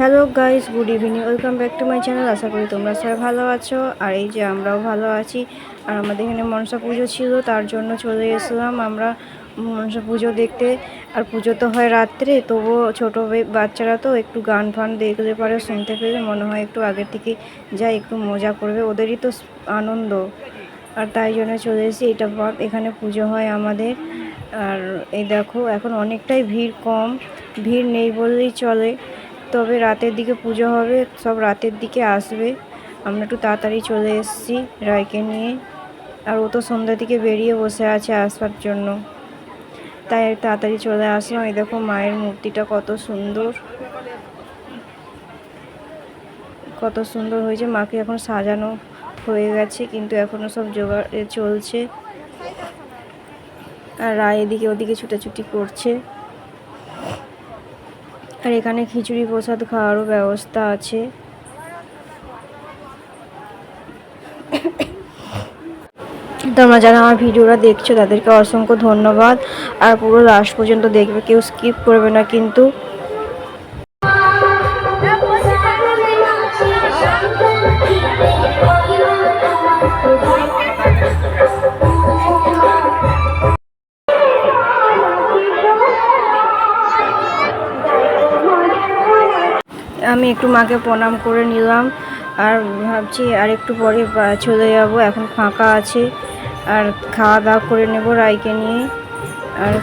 Hello guys, good evening, welcome back to my channel, আশা করি তোমরা সবাই ভালো আছো, আর এই যে আমরাও ভালো আছি, আর আমাদের এখানে মনসা পুজো ছিল, তার জন্য চলে এসেছিলাম আমরা মনসা পুজো দেখতে, আর পুজো তো হয় রাত্রে, তবুও ছোটো বাচ্চারা তো একটু গান ফান দেখলে পরে, শুনতে পেলে মনে হয় একটু আগের থেকে যাই, একটু মজা করবে, ওদেরই তো আনন্দ, আর তাই জন্য চলে এসেছি, এটা ভাব এখানে পুজো হয় আমাদের, আর এই দেখো, এখন অনেকটাই ভিড় কম, ভিড় নেই বললেই চলে তবে রাতের দিকে পুজো হবে, সব রাতের দিকে আসবে। আমরা একটু তাড়াতাড়ি চলে এসেছি রায়কে নিয়ে। আর ও তো সন্ধ্যার দিকে বেরিয়ে বসে আছে আসবার জন্য। তাই তাড়াতাড়ি চলে আসলাম। এই দেখো মায়ের মূর্তিটা কত সুন্দর। কত সুন্দর হয়েছে। মাকে এখন সাজানো হয়ে গেছে, কিন্তু এখনও সব জোগাড় চলছে। আর রায় এদিকে ওদিকে ছুটাছুটি করছে। আর এখানে খিচুড়ি প্রসাদ খাওয়ারও ব্যবস্থা আছে। তোমরা যারা আমার ভিডিওটা দেখছ, তাদেরকে অসংখ্য ধন্যবাদ। আর পুরো লাস্ট পর্যন্ত দেখবে, কেউ স্কিপ করবে না কিন্তু। আমি একটু মাকে প্রণাম করে নিলাম আর ভাবছি আর একটু পরে চলে যাব, এখন ফাঁকা আছে। আর খাওয়া দাওয়া করে নেব রাইকে নিয়ে। আর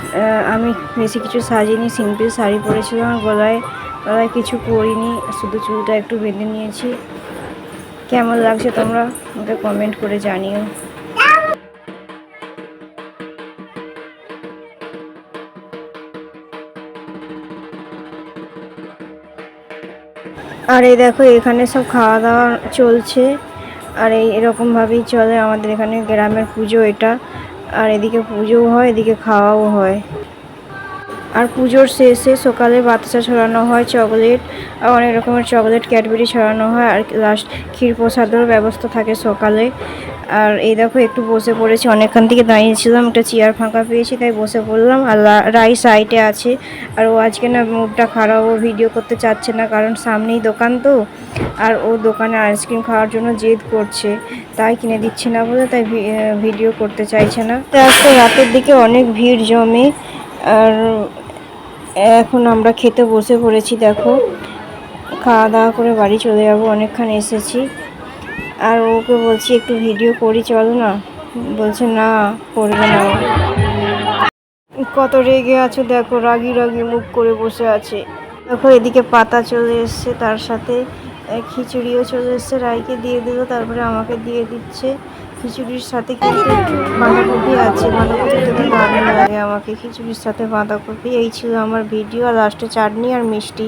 আমি বেশি কিছু সাজিনি, সিম্পল শাড়ি পরেছিলাম, গলায় গলায় কিছু পরিনি, শুধু চুলটা একটু বেঁধে নিয়েছি। কেমন লাগছে তোমরা আমাকে কমেন্ট করে জানিও। আর এই দেখো, এখানে সব খাওয়া দাওয়া চলছে। আর এই এরকমভাবেই চলে আমাদের এখানে গ্রামের পুজো এটা। আর এদিকে পুজোও হয়, এদিকে খাওয়াও হয়। আর পুজোর শেষে সকালে বাতাসা ছড়ানো হয়, চকলেট, আর অনেক রকমের চকলেট, ক্যাডবেরি ছড়ানো হয়। আর লাস্ট ক্ষীর প্রসাদেরও ব্যবস্থা থাকে সকালে। আর এই দেখো, একটু বসে পড়েছি। অনেকক্ষণ থেকে দাঁড়িয়েছিলাম, একটা চেয়ার ফাঁকা পেয়েছি, তাই বসে পড়লাম। আর রাই সাইডে আছে। আর ও আজকে না মুডটা খারাপ, ও ভিডিও করতে চাচ্ছে না, কারণ সামনেই দোকান তো। আর ও দোকানে আইসক্রিম খাওয়ার জন্য জেদ করছে, তাই কিনে দিচ্ছি না বলে, তাই ভিডিও করতে চাইছে না। আজকে রাতের দিকে অনেক ভিড় জমে, আর এখন আমরা খেতে বসে পড়েছি, দেখো। খাওয়া দাওয়া করে বাড়ি চলে যাব, অনেকক্ষণ এসেছি। আর ওকে বলছি, একটু ভিডিও করি, চলো না? বলছে, না, করবে না। কত রেগে আছো, দেখো, রাগি রাগি মুখ করে বসে আছে। দেখো, এদিকে পাতা চলে এসছে, তার সাথে খিচুড়িও চলে এসছে, রাইকে দিয়ে দিল, তারপরে আমাকে দিয়ে দিচ্ছে। খিচুড়ির সাথে কিন্তু বাঁধাকপি আছে, বাঁধাকপি খেতে দারুণ লাগে আমাকে। খিচুড়ির সাথে বাঁধাকপি, এই ছিল আমার ভিডিও আর লাস্টে চাটনি আর মিষ্টি।